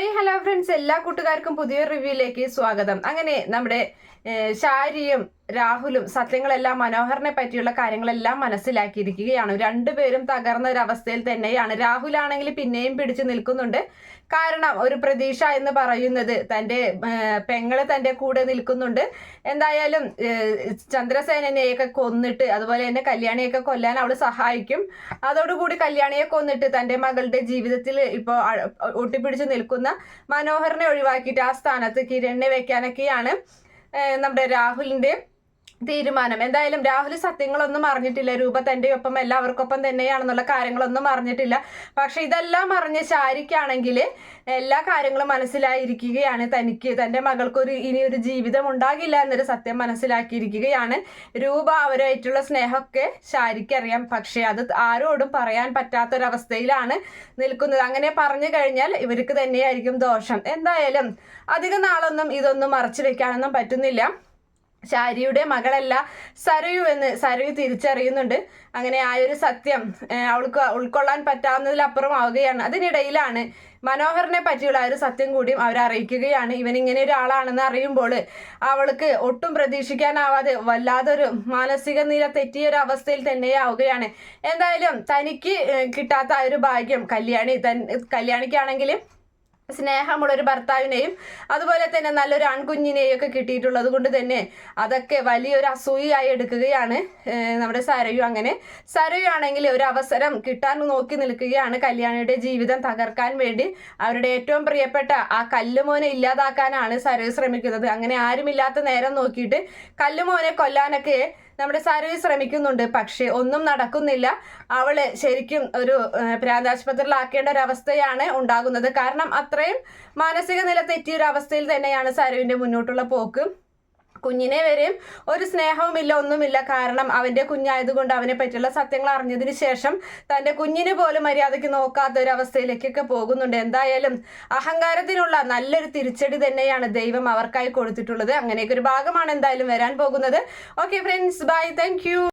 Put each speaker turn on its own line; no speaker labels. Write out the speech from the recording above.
Hi hello friends. എല്ലാ കൂട്ടുകാർക്കും പുതിയൊരു റിവ്യൂയിലേക്ക് സ്വാഗതം. അങ്ങനെ നമ്മുടെ ശാരിയും രാഹുലും സത്യങ്ങളെല്ലാം മനോഹറിനെ പറ്റിയുള്ള കാര്യങ്ങളെല്ലാം മനസ്സിലാക്കിയിരിക്കുകയാണ്. രണ്ടുപേരും തകർന്ന ഒരു അവസ്ഥയിൽ തന്നെയാണ്. രാഹുലാണെങ്കിൽ പിന്നെയും പിടിച്ചു നിൽക്കുന്നുണ്ട്. കാരണം ഒരു പ്രതീക്ഷ എന്ന് പറയുന്നത് തന്റെ പെങ്ങളെ തന്റെ കൂടെ നിൽക്കുന്നുണ്ട്. എന്തായാലും ചന്ദ്രസേനനെയൊക്കെ കൊന്നിട്ട് അതുപോലെ തന്നെ കല്യാണിയൊക്കെ കൊല്ലാൻ അവൾ സഹായിക്കും. അതോടുകൂടി കല്യാണിയെ കൊന്നിട്ട് തന്റെ മകളുടെ ജീവിതത്തിൽ ഇപ്പോൾ ഒട്ടിപ്പിടിച്ച് നിൽക്കുന്ന മനോഹറിനെ ഒഴിവാക്കിയിട്ട് ആ സ്ഥാനത്ത് കിരണിനെ വെക്കാനൊക്കെയാണ് നമ്മുടെ രാഹുലിന്റെ തീരുമാനം. എന്തായാലും രാഹുൽ സത്യങ്ങളൊന്നും അറിഞ്ഞിട്ടില്ല. രൂപ തന്റെ ഒപ്പം എല്ലാവർക്കൊപ്പം തന്നെയാണെന്നുള്ള കാര്യങ്ങളൊന്നും അറിഞ്ഞിട്ടില്ല. പക്ഷെ ഇതെല്ലാം അറിഞ്ഞ ശാരിക്കാണെങ്കിൽ എല്ലാ കാര്യങ്ങളും മനസ്സിലായിരിക്കുകയാണ്. തനിക്ക് തന്റെ മകൾക്കൊരു ഇനി ഒരു ജീവിതം ഉണ്ടാകില്ല എന്നൊരു സത്യം മനസ്സിലാക്കിയിരിക്കുകയാണ്. രൂപ അവരുമായിട്ടുള്ള സ്നേഹമൊക്കെ ശാരിക്കറിയാം. പക്ഷെ അത് ആരോടും പറയാൻ പറ്റാത്തൊരവസ്ഥയിലാണ് നിൽക്കുന്നത്. അങ്ങനെ പറഞ്ഞു കഴിഞ്ഞാൽ ഇവർക്ക് തന്നെയായിരിക്കും ദോഷം. എന്തായാലും അധിക നാളൊന്നും ഇതൊന്നും മറച്ചു വെക്കാനൊന്നും പറ്റുന്നില്ല. ശാരിയുടെ മകളല്ല സരയു എന്ന് സരയു തിരിച്ചറിയുന്നുണ്ട്. അങ്ങനെ ആ ഒരു സത്യം അവൾക്ക് ഉൾക്കൊള്ളാൻ പറ്റാവുന്നതിലപ്പുറം ആവുകയാണ് അതിനിടയിലാണ് മനോഹറിനെ പറ്റിയുള്ള ആ ഒരു സത്യം കൂടിയും അവർ അറിയിക്കുകയാണ്. ഇവൻ ഇങ്ങനെ ഒരാളാണെന്ന് അറിയുമ്പോൾ അവൾക്ക് ഒട്ടും പ്രതീക്ഷിക്കാനാവാതെ വല്ലാതൊരു മാനസിക നില തെറ്റിയ ഒരു അവസ്ഥയിൽ തന്നെയാവുകയാണ്. എന്തായാലും തനിക്ക് കിട്ടാത്ത ആ ഒരു ഭാഗ്യം കല്യാണി തൻ കല്യാണിക്കാണെങ്കിൽ സ്നേഹമുള്ള ഒരു ഭർത്താവിനെയും അതുപോലെ തന്നെ നല്ലൊരു ആൺകുഞ്ഞിനെയും ഒക്കെ കിട്ടിയിട്ടുള്ളത് കൊണ്ട് തന്നെ അതൊക്കെ വലിയൊരു അസൂയയായി എടുക്കുകയാണ് നമ്മുടെ സരയു അങ്ങനെ. സരയു ആണെങ്കിൽ ഒരു അവസരം കിട്ടാൻ നോക്കി നിൽക്കുകയാണ് കല്യാണിയുടെ ജീവിതം തകർക്കാൻ വേണ്ടി. അവരുടെ ഏറ്റവും പ്രിയപ്പെട്ട ആ കല്ലുമോനെ ഇല്ലാതാക്കാനാണ് സരയു ശ്രമിക്കുന്നത്. അങ്ങനെ ആരുമില്ലാത്ത നേരം നോക്കിയിട്ട് കല്ലുമോനെ കൊല്ലാനൊക്കെ നമ്മുടെ സരയു ശ്രമിക്കുന്നുണ്ട് പക്ഷേ ഒന്നും നടക്കുന്നില്ല. അവൾ ശരിക്കും ഒരു പ്രാന്താശുപത്രിയിലാക്കേണ്ട ഒരു അവസ്ഥയാണ് ഉണ്ടാകുന്നത്. കാരണം അത്രയും മാനസിക നില തെറ്റിയ ഒരു അവസ്ഥയിൽ തന്നെയാണ് സരുവിന്റെ മുന്നോട്ടുള്ള പോക്ക്. കുഞ്ഞിനെ വരെയും ഒരു സ്നേഹവുമില്ല ഒന്നുമില്ല. കാരണം അവന്റെ കുഞ്ഞായതുകൊണ്ട് അവനെ പറ്റിയുള്ള സത്യങ്ങൾ അറിഞ്ഞതിന് ശേഷം തന്റെ കുഞ്ഞിനെ പോലും മര്യാദയ്ക്ക് നോക്കാത്ത ഒരു അവസ്ഥയിലേക്കൊക്കെ പോകുന്നുണ്ട്. എന്തായാലും അഹങ്കാരത്തിനുള്ള നല്ലൊരു തിരിച്ചടി തന്നെയാണ് ദൈവം അവർക്കായി കൊടുത്തിട്ടുള്ളത്. അങ്ങനെയൊക്കെ ഒരു ഭാഗമാണ് എന്തായാലും വരാൻ പോകുന്നത്. Okay friends bye thank